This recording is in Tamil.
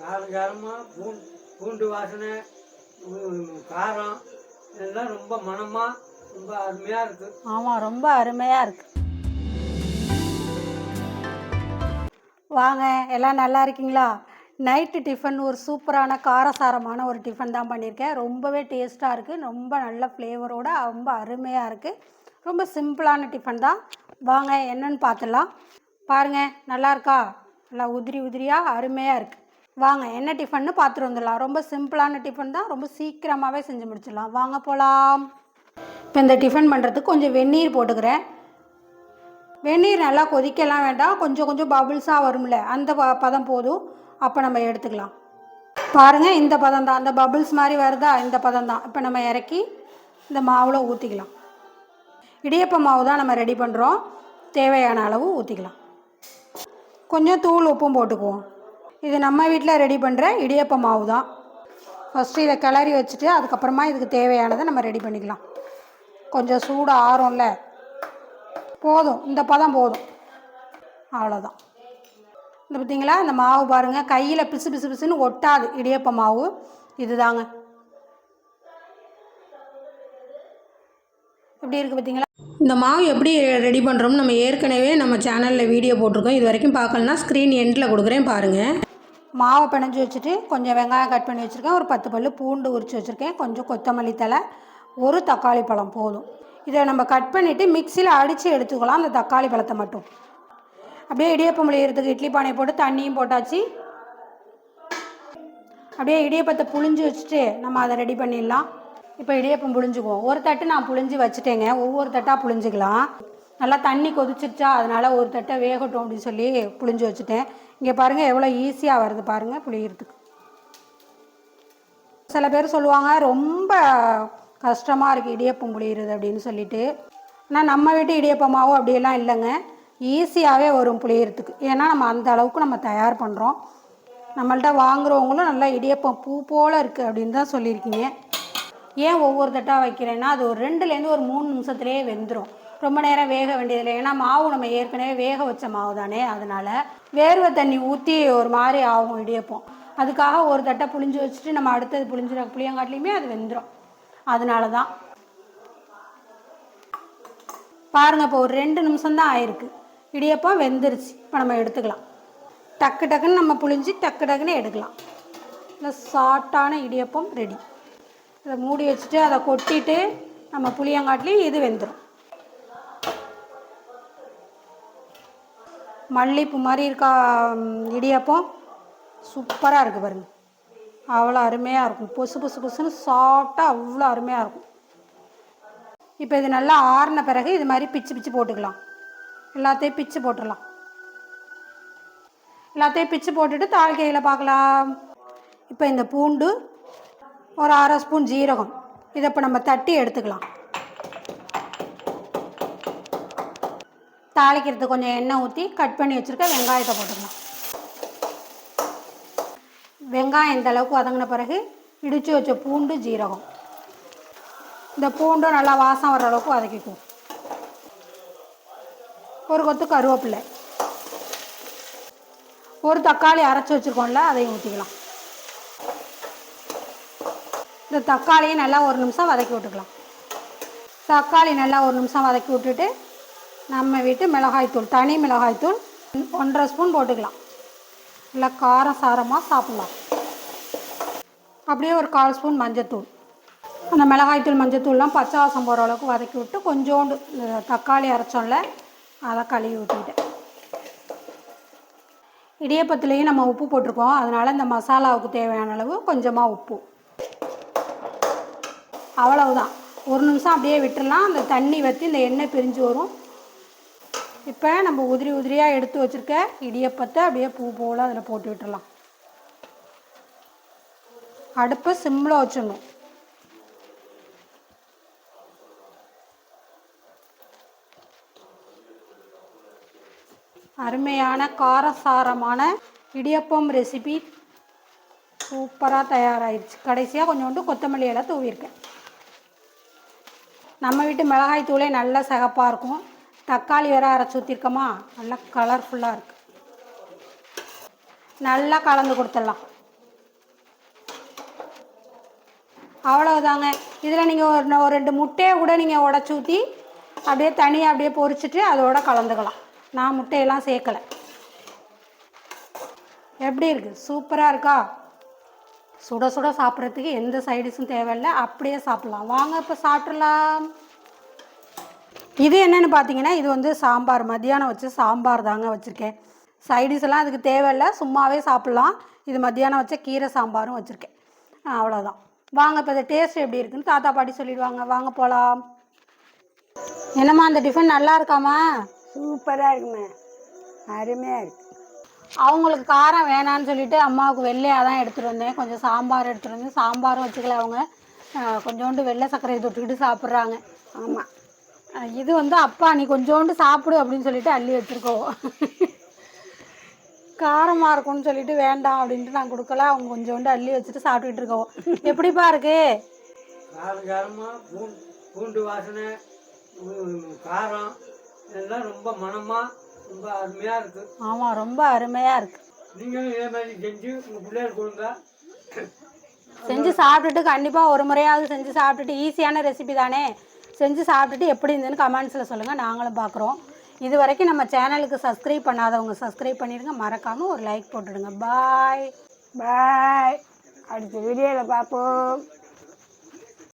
காரஞ்சாரமாக பூ பூண்டு வாசனை காரம் இதெல்லாம் ரொம்ப மனமாக ரொம்ப அருமையாக இருக்குது ஆமாம் ரொம்ப அருமையாக இருக்கு. வாங்க எல்லாம் நல்லா இருக்கீங்களா? நைட்டு டிஃபன் ஒரு சூப்பரான காரசாரமான ஒரு டிஃபன் தான் பண்ணியிருக்கேன். ரொம்பவே டேஸ்ட்டாக இருக்குது ரொம்ப நல்ல ஃப்ளேவரோட ரொம்ப அருமையாக இருக்குது ரொம்ப சிம்பிளான டிஃபன் தான். வாங்க என்னன்னு பார்த்துடலாம். பாருங்கள் நல்லா இருக்கா? நல்லா உதிரி உதிரியாக அருமையாக இருக்குது வாங்க என்ன டிஃபன்னு பார்த்துட்டு வந்துடலாம். ரொம்ப சிம்பிளான டிஃபன் தான். ரொம்ப சீக்கிரமாகவே செஞ்சு முடிச்சிடலாம். வாங்க போகலாம் இப்போ இந்த டிஃபன் பண்ணுறதுக்கு கொஞ்சம் வெந்நீர் போட்டுக்கிறேன். வெந்நீர் நல்லா கொதிக்கலாம் வேண்டாம். கொஞ்சம் கொஞ்சம் பபுள்ஸாக வரும்ல அந்த ப பதம் போதும். அப்போ நம்ம எடுத்துக்கலாம். பாருங்கள் இந்த பதம் தான். அந்த பபுள்ஸ் மாதிரி வருதா? இந்த பதம் தான். இப்போ நம்ம இறக்கி இந்த மாவில் ஊற்றிக்கலாம் இடியப்ப மாவு தான் நம்ம ரெடி பண்ணுறோம் தேவையான அளவு ஊற்றிக்கலாம் கொஞ்சம் தூள் உப்பும் போட்டுக்குவோம். இது நம்ம வீட்டில் ரெடி பண்ணுற இடியப்ப மாவு தான் ஃபஸ்ட்டு இதை கிளறி வச்சுட்டு அதுக்கப்புறமா இதுக்கு தேவையானதை நம்ம ரெடி பண்ணிக்கலாம். கொஞ்சம் சூடு ஆறும்ல. போதும். இந்த பதம் போதும். அவ்வளோதான் இந்த பார்த்திங்களா? இந்த மாவு பாருங்கள் கையில் பிசு பிசு பிசுன்னு ஒட்டாது இடியப்ப மாவு. இதுதாங்க. எப்படி இருக்குது பார்த்தீங்களா? இந்த மாவு எப்படி ரெடி பண்ணுறோம்னு நம்ம ஏற்கனவே நம்ம சேனலில் வீடியோ போட்டிருக்கோம். இது வரைக்கும் பார்க்கலனா ஸ்க்ரீன் எண்டில் கொடுக்குறேன் பாருங்கள் மாவை பிணைஞ்சு வச்சுட்டு கொஞ்சம் வெங்காயம் கட் பண்ணி வச்சுருக்கேன். ஒரு பத்து பல்லு பூண்டு உரித்து வச்சுருக்கேன். கொஞ்சம் கொத்தமல்லி தழை ஒரு தக்காளி பழம் போதும். இதை நம்ம கட் பண்ணிவிட்டு மிக்சியில் அடித்து எடுத்துக்கலாம். அந்த தக்காளி பழத்தை மட்டும். அப்படியே இடியப்பம் முளையிறதுக்கு இட்லி பானை போட்டு தண்ணியும் போட்டாச்சு. அப்படியே இடியப்பத்தை புழிஞ்சு வச்சுட்டு நம்ம அதை ரெடி பண்ணிடலாம். இப்போ இடியப்பம் புழிஞ்சுக்குவோம். ஒரு தட்டு நான் புழிஞ்சு வச்சுட்டேங்க. ஒவ்வொரு தட்டாக புழிஞ்சிக்கலாம். நல்லா தண்ணி கொதிச்சிருச்சா? அதனால் ஒரு தட்டை வேகட்டும் அப்படின்னு சொல்லி புழிஞ்சு வச்சுட்டேன். இங்கே பாருங்கள் எவ்வளோ ஈஸியாக வருது பாருங்கள் புளியறதுக்கு. சில பேர் சொல்லுவாங்க ரொம்ப கஷ்டமாக இருக்குது இடியப்பம் புளியிறது அப்படின்னு சொல்லிட்டு. ஆனால் நம்ம வீட்டு இடியப்பமாவும் அப்படியெல்லாம் இல்லைங்க. ஈஸியாகவே வரும் புளியறதுக்கு. ஏன்னா நம்ம அந்த அளவுக்கு நம்ம தயார் பண்ணுறோம் நம்மள்ட்ட வாங்குறவங்களும் நல்லா இடியப்பம் பூ போல் இருக்குது அப்படின்னு தான் சொல்லியிருக்கீங்க. ஏன் ஒவ்வொரு தட்டாக வைக்கிறேன்னா அது ஒரு ரெண்டுலேருந்து ஒரு மூணு நிமிஷத்துலேயே வெந்துடும் ரொம்ப நேரம் வேக வேண்டியதில்லை. ஏன்னா மாவு நம்ம ஏற்கனவே வேக வச்ச மாவு தானே. அதனால் வேர்வை தண்ணி ஊற்றி ஒரு மாதிரி ஆகும் இடியப்பம். அதுக்காக ஒரு தட்டை புளிஞ்சு வச்சுட்டு நம்ம அடுத்தது புளிஞ்சிட புளியங்காட்டிலையுமே அது வெந்துடும் அதனால தான் பாருங்கள் இப்போ ஒரு ரெண்டு நிமிஷம் தான் ஆயிருக்கு. இடியப்பம் வெந்துருச்சு. இப்போ நம்ம எடுத்துக்கலாம். டக்கு டக்குன்னு நம்ம புளிஞ்சு டக்கு டக்குன்னு எடுக்கலாம். இந்த சாஃப்டான இடியப்பம் ரெடி இதை மூடி வச்சுட்டு அதை கொட்டிட்டு நம்ம புளியங்காட்டிலையும் இது வெந்துடும் மல்லிப்பூ மாதிரி இருக்கா இடியப்பம் சூப்பராக இருக்குது பாருங்க. அவ்வளோ அருமையாக இருக்கும். பொசு பொசு பொசுன்னு சாஃப்டாக அவ்வளோ அருமையாக இருக்கும். இப்போ இது நல்லா ஆறின பிறகு இது மாதிரி பிச்சு பிச்சு போட்டுக்கலாம். எல்லாத்தையும் பிச்சு போட்டுடலாம். எல்லாத்தையும் பிச்சு போட்டுட்டு தாளிக்கையில் பார்க்கலாம். இப்போ இந்த பூண்டு ஒரு அரை ஸ்பூன் ஜீரகம். இதை இப்போ நம்ம தட்டி எடுத்துக்கலாம். தாளிக்கிறதுக்கு கொஞ்சம் எண்ணெய் ஊற்றி கட் பண்ணி வச்சுருக்க வெங்காயத்தை போட்டுக்கலாம். வெங்காயம் இந்த அளவுக்கு வதங்கின பிறகு இடித்து வச்ச பூண்டு ஜீரகம். இந்த பூண்டும் நல்லா வாசம் வர அளவுக்கு வதக்கிக்குவோம் ஒரு கொத்து கருவேப்பிலை. ஒரு தக்காளி அரைச்சி வச்சுருக்கோம்ல அதையும் ஊற்றிக்கலாம் இந்த தக்காளியை நல்லா ஒரு நிமிஷம் வதக்கி விட்டுக்கலாம். தக்காளி நல்லா ஒரு நிமிஷம் வதக்கி விட்டுட்டு நம்ம வீட்டு மிளகாய்த்தூள் தனி மிளகாய்த்தூள் ஒன்றரை ஸ்பூன் போட்டுக்கலாம். நல்லா காரம் சாரமாக சாப்பிட்லாம். அப்படியே ஒரு கால் ஸ்பூன் மஞ்சத்தூள். அந்த மிளகாய்த்தூள் மஞ்சத்தூள்லாம் பச்சை வாசம் போகிற அளவுக்கு வதக்கி விட்டு கொஞ்சோண்டு தக்காளி அரைச்சோம்ல அதை கழுவி ஊற்றிக்கிட்டேன் இடியப்பத்துலேயும் நம்ம உப்பு போட்டிருக்கோம். அதனால் இந்த மசாலாவுக்கு தேவையான அளவு கொஞ்சமாக உப்பு. அவ்வளவுதான். ஒரு நிமிஷம் அப்படியே விட்டுடலாம் அந்த தண்ணி வற்றி இந்த எண்ணெய் பிரிஞ்சு வரும். இப்போ நம்ம உதிரி உதிரியாக எடுத்து வச்சுருக்க இடியப்பத்தை அப்படியே பூ போல் அதில் போட்டு விட்டுடலாம் அடுப்பை சிம்மில் வச்சிடணும். அருமையான காரசாரமான இடியப்பம் ரெசிபி சூப்பராக தயாராகிடுச்சு கடைசியாக கொஞ்சோண்டு கொத்தமல்லி எல்லாம் தூவியிருக்கேன். நம்ம வீட்டு மிளகாய் தூளே நல்லா சிகப்பாக இருக்கும். தக்காளி வேற அரைச்சி ஊற்றிருக்கோமா நல்லா கலர்ஃபுல்லாக இருக்குது நல்லா கலந்து கொடுத்துடலாம். அவ்வளவுதாங்க. இதில் நீங்கள் ஒரு ஒரு ரெண்டு முட்டையை கூட நீங்கள் உடச்சி ஊற்றி அப்படியே தனியாக அப்படியே பொறிச்சிட்டு அதோட கலந்துக்கலாம். நான் முட்டையெல்லாம் சேர்க்கலை. எப்படி இருக்குது சூப்பராக இருக்கா? சுட சுட சாப்பிட்றதுக்கு எந்த சைடிஷும் தேவையில்லை. அப்படியே சாப்பிட்லாம். வாங்க இப்போ சாப்பிட்றலாம் இது என்னன்னு பார்த்தீங்கன்னா இது வந்து சாம்பார். மத்தியானம் வச்சு சாம்பார் தாங்க வச்சுருக்கேன். சைடிஸ் எல்லாம் அதுக்கு தேவையில்லை. சும்மாவே சாப்பிட்லாம். இது மத்தியானம் வச்ச கீரை சாம்பாரும் வச்சுருக்கேன். அவ்வளோதான் வாங்க இப்போ இந்த டேஸ்ட் எப்படி இருக்குன்னு தாத்தா பாட்டி சொல்லிடுவாங்க. வாங்க போகலாம் என்னம்மா அந்த டிஃபன் நல்லா இருக்காமா சூப்பராக இருக்குமே அருமையாக இருக்கு. அவங்களுக்கு காரம் வேணான்னு சொல்லிட்டு அம்மாவுக்கு வெள்ளையாக தான் எடுத்துகிட்டு வந்தேன். கொஞ்சம் சாம்பார் எடுத்துகிட்டு வந்து சாம்பாரும் வச்சுக்கல அவங்க. கொஞ்சோண்டு வெள்ளை சர்க்கரையை தொட்டுக்கிட்டு சாப்பிட்றாங்க. ஆமாம் இது வந்து அப்பா நீ கொஞ்சோண்டு சாப்பிடு அப்படின்னு சொல்லிட்டு அள்ளி வச்சுருக்கோம் காரமாக இருக்கும்னு சொல்லிட்டு வேண்டாம் அப்படின்ட்டு நான் கொடுக்கல. அவங்க கொஞ்சோண்டு அள்ளி வச்சுட்டு சாப்பிட்டுக்கிட்டு இருக்கோம். எப்படிப்பா இருக்கு? பூண்டு வாசனை காரம் எல்லாம் ரொம்ப மணமாக ரொம்ப அருமையாக இருக்குது ஆமாம் ரொம்ப அருமையாக இருக்குது நீங்களும் இதே மாதிரி செஞ்சு உங்கள் பிள்ளைகள் கொடுங்க. செஞ்சு சாப்பிட்டுட்டு கண்டிப்பாக ஒரு முறையாவது செஞ்சு சாப்பிட்டுட்டு ஈஸியான ரெசிபி தானே? செஞ்சு சாப்பிட்டுட்டு எப்படி இருந்ததுன்னு கமெண்ட்ஸில் சொல்லுங்கள் நாங்களும் பார்க்குறோம். இது வரைக்கும் நம்ம சேனலுக்கு சப்ஸ்கிரைப் பண்ணாதவங்க சப்ஸ்கிரைப் பண்ணிடுங்க. மறக்காமல் ஒரு லைக் போட்டுடுங்க. பாய் பாய் அடுத்த வீடியோவில் பார்ப்போம்.